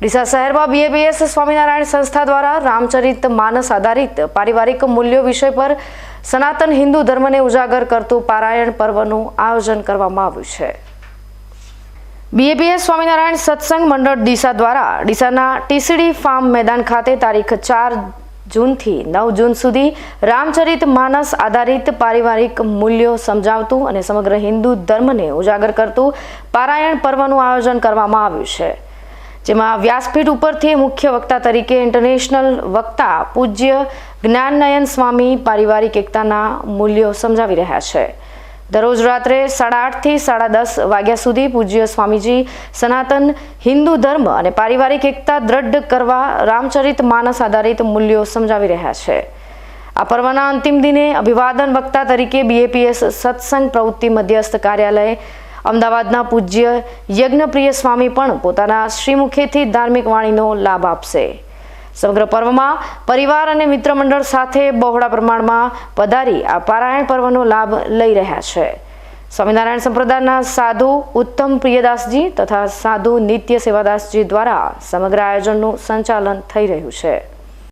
ડીસા શહેરમાં બીએબીએસ સ્વામિનારાયણ સંસ્થા દ્વારા રામચરિત માનસ આધારિત પારિવારિક મૂલ્યો વિષય પર સનાતન હિન્દુ ધર્મને ઉજાગર કરતું પારાયણ પર્વનું આયોજન કરવામાં આવ્યું છે. બીએબીએસ સ્વામિનારાયણ સત્સંગ મંડળ ડીસા દ્વારા ડીસાના ટીસીડી ફાર્મ મેદાન ખાતે તારીખ ચાર જૂનથી નવ જૂન સુધી રામચરિત માનસ આધારિત પારિવારિક મૂલ્યો સમજાવતું અને સમગ્ર હિન્દુ ધર્મને ઉજાગર કરતું પારાયણ પર્વનું આયોજન કરવામાં આવ્યું છે. જેમાં વ્યાસપીઠ ઉપરથી મુખ્ય વક્તા તરીકે ઇન્ટરનેશનલ વક્તા પૂજ્ય જ્ઞાનનયન સ્વામી પારિવારિક એકતાના મૂલ્યો સમજાવી રહ્યા છે. દરરોજ રાત્રે સાડા આઠથી સાડા દસ વાગ્યા સુધી પૂજ્ય સ્વામીજી સનાતન હિન્દુ ધર્મ અને પારિવારિક એકતા દ્રઢ કરવા રામચરિત માનસ આધારિત મૂલ્યો સમજાવી રહ્યા છે. આ પર્વના અંતિમ દિને અભિવાદન વક્તા તરીકે બીએપીએસ સત્સંગ પ્રવૃત્તિ મધ્યસ્થ કાર્યાલય અમદાવાદના પૂજ્ય યજ્ઞપ્રિય સ્વામી પણ પોતાના શ્રીમુખેથી ધાર્મિક વાણીનો લાભ આપશે. સમગ્ર પર્વમાં પરિવાર અને મિત્ર મંડળ સાથે બહોળા પ્રમાણમાં પધારી આ પારાયણ પર્વનો લાભ લઈ રહ્યા છે. સ્વામિનારાયણ સંપ્રદાયના સાધુ ઉત્તમ પ્રિયદાસજી તથા સાધુ નિત્ય સેવાદાસજી દ્વારા સમગ્ર આયોજનનું સંચાલન થઈ રહ્યું છે.